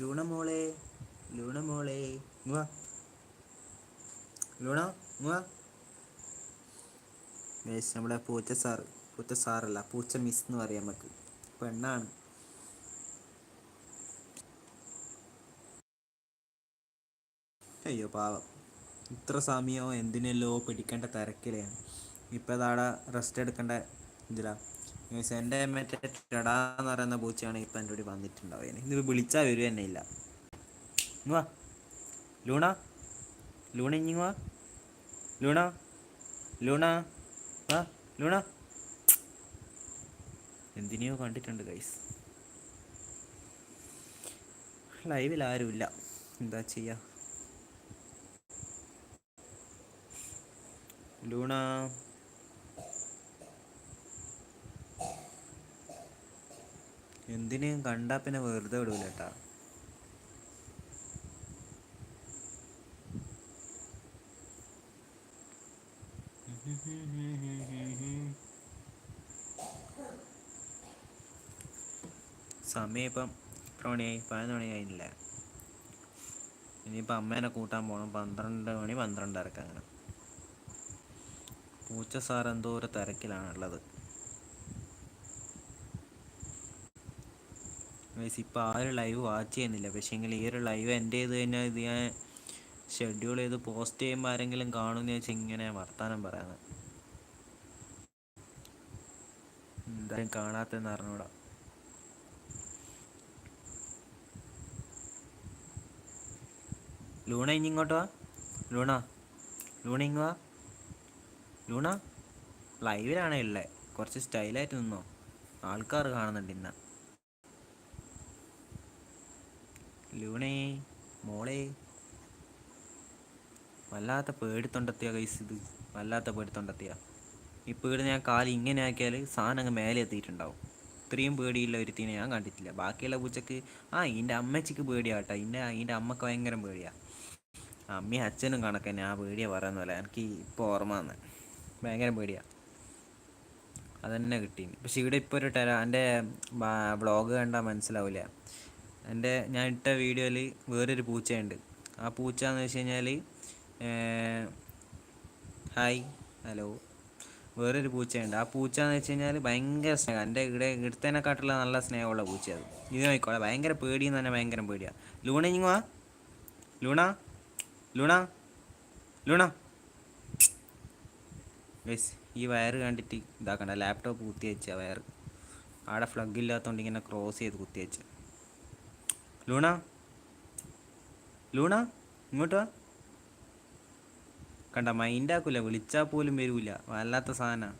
Luna മോളെ Luna മോളെ. Luna മേശ ഗൈസ് നമ്മുടെ പൂച്ച സാറ് പൂച്ച സാറല്ല പൂച്ച മിസ് എന്ന് പറയാം നമുക്ക് പെണ്ണാണ്. അയ്യോ പാവം. ഇത്ര സമയമോ എന്തിനല്ലോ പിടിക്കേണ്ട തിരക്കിലെയാണ്. ഇപ്പം അതാടെ റെസ്റ്റ് എടുക്കേണ്ട ഇതിലാ. മീൻസ് എന്റെ മറ്റേ ടെടാന്ന് പറയുന്ന പൂച്ചയാണ് ഇപ്പം എന്റെ കൂടി വന്നിട്ടുണ്ടാവുക. ഇത് വിളിച്ചാൽ വരും തന്നെ ഇല്ല. വാ. ലൂണ. ലൂണ ഇഞ്ഞി വാ. ലൂണ. ലൂണ. വാ ലൂണ. എന്തിനെയോ കണ്ടിട്ടുണ്ട് ഗൈസ് ലൈവിൽ ആരുമില്ല എന്താ ചെയ്യാ? ലൂണ. എന്തിനേയും കണ്ടാ പിന്നെ വെറുതെ വിടൂല കേട്ടാ സമയം ഇപ്പം എത്ര മണിയായി പതിനൊന്ന് മണി കഴിഞ്ഞില്ല. ഇനിയിപ്പോൾ അമ്മേനെ കൂട്ടാൻ പോകണം പന്ത്രണ്ട് മണി പന്ത്രണ്ടരക്ക് അങ്ങനെ പൂച്ച സാർ എന്തോ ഒരു തിരക്കിലാണുള്ളത്. ഗൈസ് ഇപ്പോൾ ആരും ലൈവ് വാച്ച് ചെയ്യുന്നില്ല. പക്ഷേങ്കിൽ ഈ ഒരു ലൈവ് എന്റെ ചെയ്ത് കഴിഞ്ഞാൽ ഇത് ഞാൻ ഷെഡ്യൂൾ ചെയ്ത് പോസ്റ്റ് ചെയ്യുമ്പോൾ ആരെങ്കിലും കാണുമെന്ന് വെച്ചാൽ ഇങ്ങനെ വർത്താനം പറയുന്നത് എന്തായാലും കാണാത്തെന്ന് അറിഞ്ഞൂടാ. ലൂണ ഇനി ഇങ്ങോട്ട് വാ. ലൂണ ലൂണ ഇങ്ങ് വാ. ലൂണ ലൈവിലാണേ ഉള്ളേ. കുറച്ച് സ്റ്റൈലായിട്ട് നിന്നോ. ആൾക്കാർ കാണുന്നുണ്ട് ഇന്ന. ലൂണേ മോളെ. വല്ലാത്ത പേടിത്തൊണ്ടെത്തിയ കൈസ് ഇത്. വല്ലാത്ത പേടിത്തൊണ്ടെത്തിയ. ഈ പേടി ഞാൻ കാൽ ഇങ്ങനെ ആക്കിയാൽ സാധനം അങ്ങ് മേലെ എത്തിയിട്ടുണ്ടാവും. ഇത്രയും പേടിയുള്ള ഒരുത്തിനെ ഞാൻ കണ്ടിട്ടില്ല. ബാക്കിയുള്ള പൂച്ചക്ക് ആ ഇതിന്റെ അമ്മച്ചിക്ക് പേടിയാട്ടോ. ഇന്നെ എന്റെ അമ്മയ്ക്ക് ഭയങ്കര പേടിയാ. അമ്മയും അച്ഛനും കണക്ക് തന്നെ ആ പേടിയാ പറയുന്ന പോലെ. എനിക്ക് ഇപ്പോൾ ഓർമ്മ തന്നെ ഭയങ്കര പേടിയാ. അതന്നെ കിട്ടി പക്ഷെ ഇവിടെ ഇപ്പോൾ ഒരു ടെര എന്റെ ബ്ലോഗ് കണ്ടാൽ മനസ്സിലാവില്ല എന്റെ ഞാൻ ഇട്ട വീഡിയോയിൽ വേറൊരു പൂച്ചയുണ്ട്. ആ പൂച്ച എന്ന് വെച്ച് കഴിഞ്ഞാൽ ഹായ് ഹലോ വേറൊരു പൂച്ചയുണ്ട്. ആ പൂച്ച എന്ന് വെച്ച് കഴിഞ്ഞാൽ ഭയങ്കര സ്നേഹം. എന്റെ ഇവിടെ ഇവിടുത്തേനെക്കാട്ടുള്ള നല്ല സ്നേഹമുള്ള പൂച്ചയാണ് ഇത് നോക്കിക്കോളെ ഭയങ്കര പേടിയെന്ന് തന്നെ ഭയങ്കര പേടിയാണ് ലൂണ ലൂണ ലൂണ ലൂണ. ബസ് ഈ വയർ കണ്ടിട്ട് ഇതാക്കണ്ട. ലാപ്ടോപ്പ് കുത്തി വെച്ച വയറ്. ആടെ ഫ്ലഗ് ഇല്ലാത്തതുകൊണ്ട് ഇങ്ങനെ ക്രോസ് ചെയ്ത് കുത്തി വെച്ച. ലൂണ? ലൂണ ഇങ്ങോട്ട് കണ്ട മൈൻഡ് ആക്കൂല വിളിച്ചാൽ പോലും വരൂല. വല്ലാത്ത സാധന.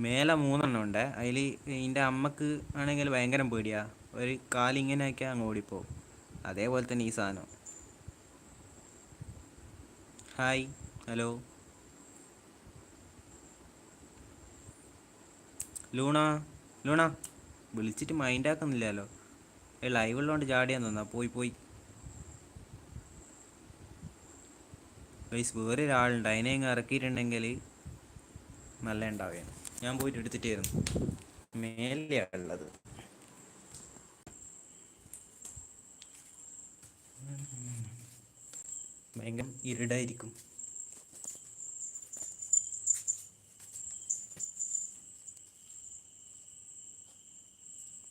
മേലെ മൂന്നെണ്ണം ഉണ്ട്. അതിൽ എന്റെ അമ്മയ്ക്ക് ആണെങ്കിൽ ഭയങ്കര പേടിയാ. ഒരു കാലിങ്ങനെ ആക്കിയാൽ അങ്ങ് ഓടിപ്പോവും. അതേപോലെ തന്നെ ഈ സാധനം. Hi hello Luna? ലൂണ? വിളിച്ചിട്ട് മൈൻഡ് ആക്കുന്നില്ലല്ലോ. ലൈവ് ഉള്ളതുകൊണ്ട് ചാടിയാൻ തോന്നാ പോയി പോയി. ഗൈസ് വേറെ ഒരാളുണ്ട്. അതിനെ അങ്ങ് ഇറക്കിയിട്ടുണ്ടെങ്കിൽ നല്ല ഉണ്ടാവുകയാണ് ഞാൻ പോയിട്ട് എടുത്തിട്ട് വരുന്നു മേലെയാണ് ഉള്ളത്. ഭയങ്കര ഇരുടായിരിക്കും.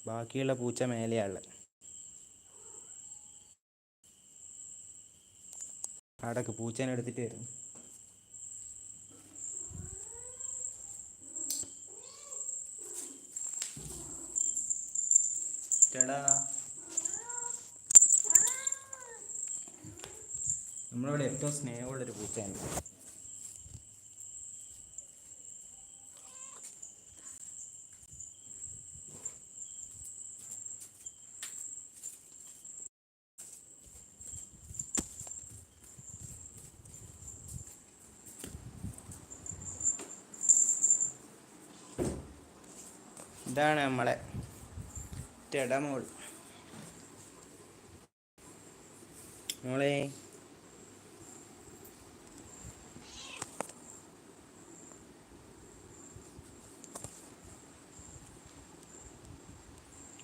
ബാക്കിയുള്ള പൂച്ച മേലെയാണ് അടക്ക് പൂച്ചേനെ എടുത്തിട്ട് വരും. ചേടാ നമ്മളിവിടെ ഏറ്റവും സ്നേഹമുള്ളൊരു പൂച്ചയാണ്. ഇതാണ് നമ്മളെ ടെടമോൾ. മോളെ.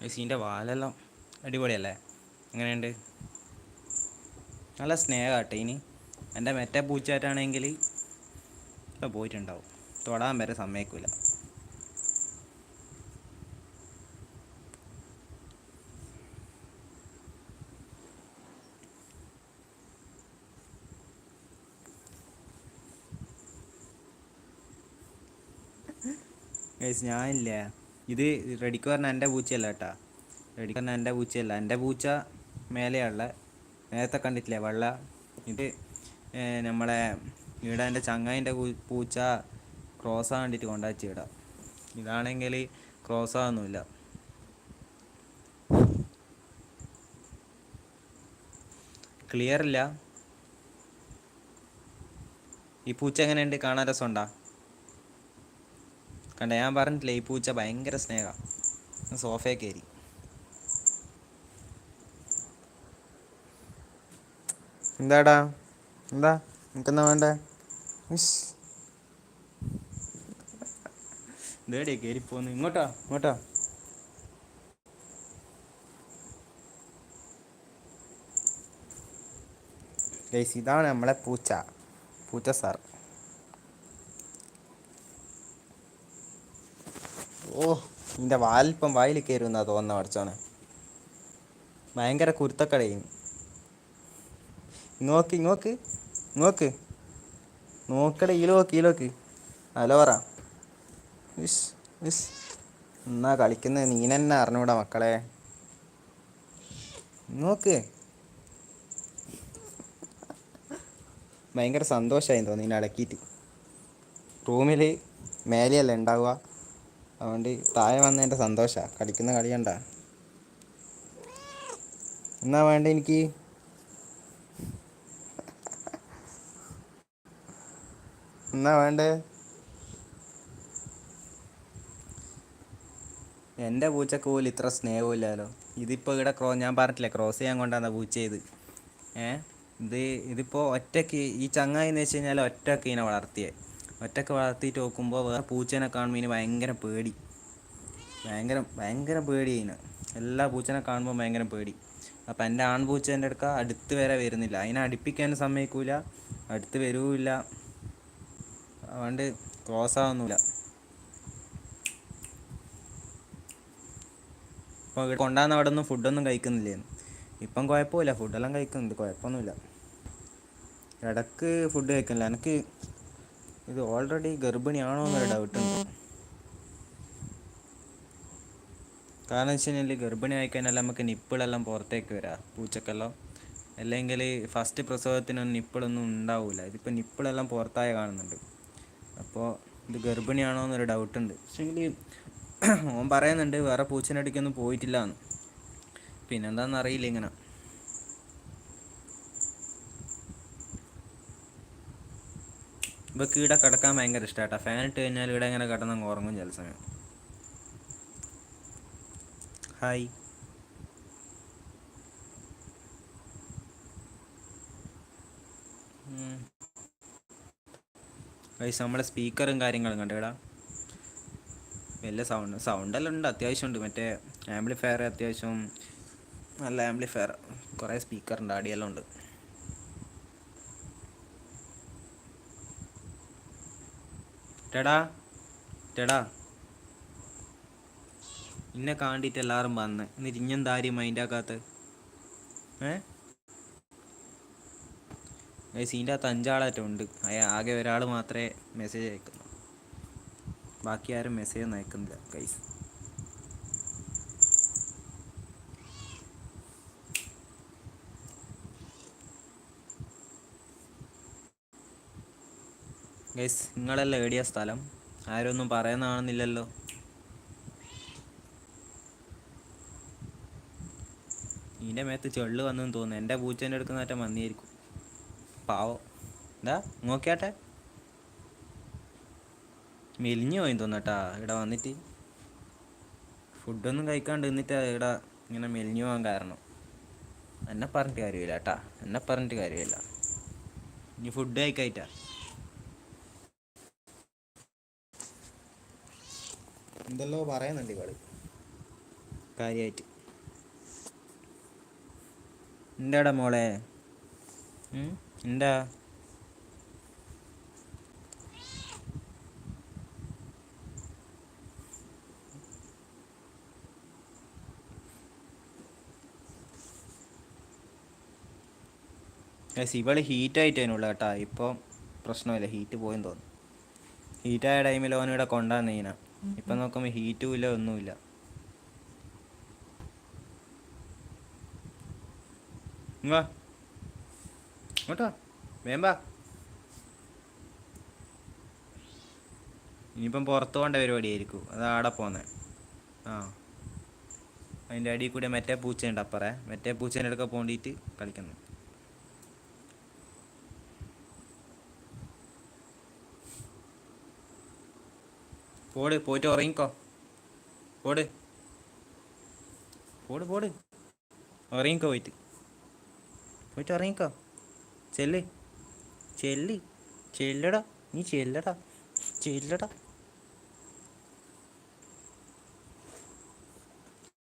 സീന്റെ വാലെല്ലാം അടിപൊളിയല്ലേ? എങ്ങനെയുണ്ട്? നല്ല സ്നേഹമാട്ടെ ഇനി. എന്റെ മെറ്റ പൂച്ചാറ്റാണെങ്കിൽ പോയിട്ടുണ്ടാവും. തൊടാൻ വരെ സമ്മതിക്കില്ല ഗൈസ് ഞാനില്ല. ഇത് റെഡിക്ക് പറഞ്ഞ എന്റെ പൂച്ചയല്ല കേട്ടാ. റെഡിക്ക് പറഞ്ഞ എന്റെ പൂച്ചയല്ല. എന്റെ പൂച്ച മേലെയുള്ള നേരത്തെ കണ്ടിട്ടില്ലേ വെള്ള. ഇത് നമ്മളെ ഇവിടെ എന്റെ ചങ്ങായിന്റെ പൂച്ച ക്രോസ് കണ്ടിട്ട് കൊണ്ടാച്ചി ഇടാം ഇതാണെങ്കിൽ ക്രോസ് ആവുന്നില്ല ക്ലിയർ ഇല്ല. ഈ പൂച്ച എങ്ങനെയുണ്ട്? കാണാൻ രസമുണ്ടാ? കണ്ട ഞാൻ പറഞ്ഞിട്ടില്ല ഈ പൂച്ച ഭയങ്കര സ്നേഹ. സോഫയെ കയറി. എന്താടാ? എന്താ? നിനക്കെന്നാ വേണ്ടേ? കയറി പോന്ന് ഇങ്ങോട്ടാ ഇങ്ങോട്ടാ. ഇതാണ് നമ്മളെ പൂച്ച. പൂച്ച സാർ. ഓ നിന്റെ വാലിപ്പം വായിൽ കയറുമെന്നാ തോന്നുന്ന പഠിച്ചോനെ. ഭയങ്കര കുരുത്തക്കടയും. ഇങ്ങോക്ക് ഇങ്ങോക്ക് നോക്ക്. നോക്കട ഈലോക്ക് ഈലോക്ക് ഹലോ പറ. വിസ് വിസ് എന്നാ കളിക്കുന്നത്? നീനെന്നെ അറിഞ്ഞൂടാ മക്കളെ? നോക്ക്. ഭയങ്കര സന്തോഷമായി തോന്നി ഇതിനെ അടക്കിയിട്ട്. റൂമിൽ മേലെയല്ല ഉണ്ടാവുക? അതുകൊണ്ട് താഴെ വന്നതിന്റെ സന്തോഷമാണ് കളിക്കുന്ന കളി കണ്ട. എന്നാ വേണ്ട എനിക്ക്? എന്നാ വേണ്ടേ? എന്റെ പൂച്ചക്ക് പോലും ഇത്ര സ്നേഹമില്ലല്ലോ. ഇതിപ്പോൾ ഇവിടെ ക്രോ ഞാൻ പറഞ്ഞിട്ടില്ലേ ക്രോസ് ചെയ്യാൻ കൊണ്ടാണ് പൂച്ച ചെയ്ത് ഏ? ഇത് ഇതിപ്പോൾ ഒറ്റയ്ക്ക് ഈ ചങ്ങായി എന്ന് വെച്ച് കഴിഞ്ഞാൽ ഒറ്റയ്ക്ക് ഇതിനെ വളർത്തിയേ. ഒറ്റയ്ക്ക് വളർത്തിയിട്ട് നോക്കുമ്പോൾ വേറെ പൂച്ചേനെ കാണുമ്പോൾ ഇതിന് ഭയങ്കര പേടി. ഭയങ്കര ഭയങ്കര പേടി ഇതിന് എല്ലാ പൂച്ചനെ കാണുമ്പോൾ ഭയങ്കര പേടി. അപ്പം എന്റെ ആൺപൂച്ചേന്റെ അടുക്ക അടുത്ത് വരെ വരുന്നില്ല. അതിനെ അടുപ്പിക്കാനും സമ്മതിക്കൂല. അടുത്ത് വരൂല്ല. അതുകൊണ്ട് ക്ലോസ് ആവുന്നില്ല. അപ്പോൾ ഇവിടെ കൊണ്ടാന്ന് അവിടെ ഒന്നും ഫുഡൊന്നും കഴിക്കുന്നില്ലായിരുന്നു ഇപ്പം കുഴപ്പമില്ല. ഫുഡെല്ലാം കഴിക്കുന്നുണ്ട്. കുഴപ്പമൊന്നുമില്ല. ഇടയ്ക്ക് ഫുഡ് കഴിക്കുന്നില്ല. എനിക്ക് ഇത് ഓൾറെഡി ഗർഭിണിയാണോ എന്നൊരു ഡൗട്ട് ഉണ്ട്. കാരണം വെച്ച് കഴിഞ്ഞാൽ ഗർഭിണി ആയിക്കഴിഞ്ഞാൽ നമുക്ക് നിപ്പിളെല്ലാം പുറത്തേക്ക് വരാം പൂച്ചക്കെല്ലാം. അല്ലെങ്കിൽ ഫസ്റ്റ് പ്രസവത്തിനൊന്നും നിപ്പിളൊന്നും ഉണ്ടാവില്ല ഇതിപ്പോൾ നിപ്പിളെല്ലാം പുറത്തായ കാണുന്നുണ്ട്. അപ്പോൾ ഇത് ഗർഭിണിയാണോ എന്നൊരു ഡൗട്ട് ഉണ്ട്. പക്ഷേങ്കിൽ ഓൻ പറയുന്നുണ്ട് വേറെ പൂച്ചനടിക്കൊന്നും പോയിട്ടില്ല എന്ന് പിന്നെന്താണെന്ന് അറിയില്ല ഇങ്ങനെ. ഇവക്ക് ഇവിടെ കിടക്കാൻ ഭയങ്കര ഇഷ്ടമാട്ടാ ഫാൻ ഇട്ട് കഴിഞ്ഞാൽ ഇവിടെ ഇങ്ങനെ കിടന്നങ്ങ് ഉറങ്ങും ചില സമയം. ഹായ് ഗൈസ് നമ്മളെ സ്പീക്കറും കാര്യങ്ങളും കണ്ടേടാ. വലിയ സൗണ്ട് സൗണ്ടെല്ലാം ഉണ്ട് അത്യാവശ്യം ഉണ്ട്. മറ്റേ ആംപ്ലിഫയർ അത്യാവശ്യം നല്ല ആംപ്ലിഫയർ കുറേ സ്പീക്കറുണ്ട് അടിയെല്ലാം ഉണ്ട്. ടെടാ ടെടാ. ഇന്നെ കാണ്ടിട്ട് എല്ലാവരും വന്ന്. എന്നിട്ട് ഇഞ്ഞെന്താ ആരും മൈൻഡ് ആക്കാത്ത? ഏ? സീന്റെ അകത്ത് അഞ്ചാളാറ്റം ഉണ്ട്. അയാ ആകെ ഒരാൾ മാത്രമേ മെസ്സേജ് അയക്കുന്നു ബാക്കി ആരും മെസ്സേജ് ഒന്നും അയക്കുന്നില്ല ഗൈസ് ഗൈസ് നിങ്ങളല്ല എടിയ സ്ഥലം? ആരൊന്നും പറയുന്നതാണെന്നില്ലല്ലോ ഇതിന്റെ മേത്ത് ചെള്ള് വന്നെന്ന് തോന്നുന്നു. എന്റെ പൂച്ചേന്റെ അടുക്കുന്നേറ്റം വന്നിരിക്കും പാവോ. എന്താ? നോക്കിയാട്ടെ. മെലിഞ്ഞു പോയി തോന്നട്ടാ ഇവിടെ വന്നിട്ട് ഫുഡൊന്നും കഴിക്കാണ്ട് നിന്നിട്ട് ഇവിടെ ഇങ്ങനെ മെലിഞ്ഞു പോകാൻ കാരണം. എന്നെ പറഞ്ഞിട്ട് കാര്യമില്ല കേട്ടാ. എന്നെ പറഞ്ഞിട്ട് കാര്യമില്ല. ഇനി ഫുഡ് കഴിക്കായിട്ടാ. എന്തെല്ലോ പറയുന്നുണ്ട് ഇവൾ കാര്യമായിട്ട് എന്താടാ മോളെ? എന്താ? ഹീറ്റ് ഇവൾ ഹീറ്റായിട്ടേനുള്ള കേട്ടാ. ഇപ്പോൾ പ്രശ്നമില്ല. ഹീറ്റ് പോയെന്ന് തോന്നുന്നു. ഹീറ്റായ ടൈമിൽ ഓനിവിടെ ഇവിടെ കൊണ്ടാന്നീന ഇപ്പം നോക്കുമ്പോൾ ഹീറ്റും ഇല്ല ഒന്നുമില്ല വേമ്പാ ഇനിയിപ്പം പുറത്ത് പോകേണ്ട പരിപാടിയായിരിക്കും. അത് ആടെ പോന്നെ. ആ. അതിന്റെ അടിയിൽ കൂടെ മറ്റേ പൂച്ചയുണ്ട് അപ്പറേ. മറ്റേ പൂച്ചേന്റെ അടുക്ക പോണ്ടിട്ട് കളിക്കുന്നു. പോട് പോയിട്ട് ഉറങ്ങിക്കോ. പോട്. പോട് പോട്. ഉറങ്ങിക്കോ പോയിട്ട്. പോയിട്ട് ഉറങ്ങിക്കോ. ചെല്ല്. ചെല്ല്. ചെല്ലടാ. നീ ചെല്ലടാ. ചെല്ലടാ.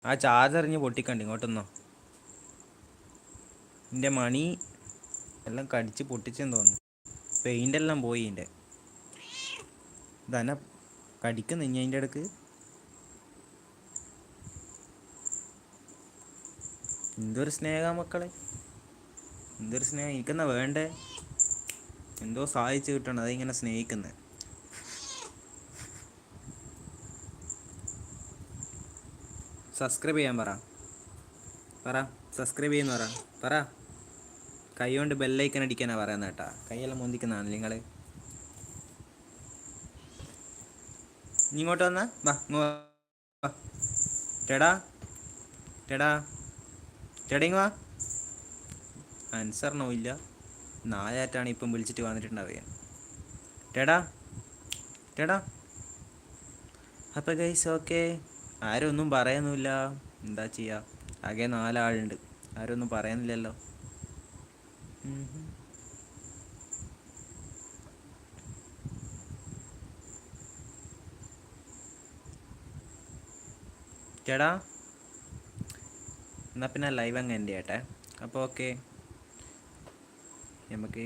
ആ ചാർജ് ഇഞ്ഞ് പൊട്ടിക്കണ്ട് ഇങ്ങോട്ടൊന്നോ. എന്റെ മണി എല്ലാം കടിച്ച് പൊട്ടിച്ചെന്ന് തോന്നുന്നു. പെയിന്റ് എല്ലാം പോയി എന്റെ ഇതന്നെ കടിക്കുന്ന ഇനി അതിന്റെ ഇടയ്ക്ക്. എന്തൊരു സ്നേഹ മക്കളെ? എന്തൊരു സ്നേഹം? എനിക്കെന്നാ വേണ്ടേ? എന്തോ സഹായിച്ചു കിട്ടണം. അതിങ്ങനെ സ്നേഹിക്കുന്നത് സബ്സ്ക്രൈബ് ചെയ്യാൻ പറ. പറ. സബ്സ്ക്രൈബ് ചെയ്യുന്ന പറ. പറ. കൈ കൊണ്ട് ബെല്ലൈക്കൻ അടിക്കാനാണ് പറയുന്നത് കേട്ടാ. കൈയെല്ലാം മുന്തിക്കുന്നതാണ് നിങ്ങൾ നീ ഇങ്ങോട്ട് വന്നാ വാ. വാ ടെടാ ടെടാ ടെടിങ് വാ. ആൻസറിനോ ഇല്ല നായായിട്ടാണ് ഇപ്പം വിളിച്ചിട്ട് വന്നിട്ടുണ്ടാവുക ടെടാ ടെടാ. അപ്പൊ ഗൈസ് ഓക്കെ ആരും ഒന്നും പറയുന്നില്ല. എന്താ ചെയ്യുക ആകെ നാലാളുണ്ട്. ആരും ഒന്നും പറയുന്നില്ലല്ലോ. ഉം ഹും. ചേടാ എന്നാൽ പിന്നെ ലൈവ് അങ്ങ് എന്റെ ചേട്ടെ അപ്പോൾ ഓക്കെ നമുക്ക്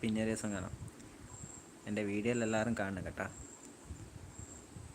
പിന്നെ ദിവസം കാണാം. എന്റെ വീഡിയോയിൽ എല്ലാവരും കാണണം കേട്ടോ.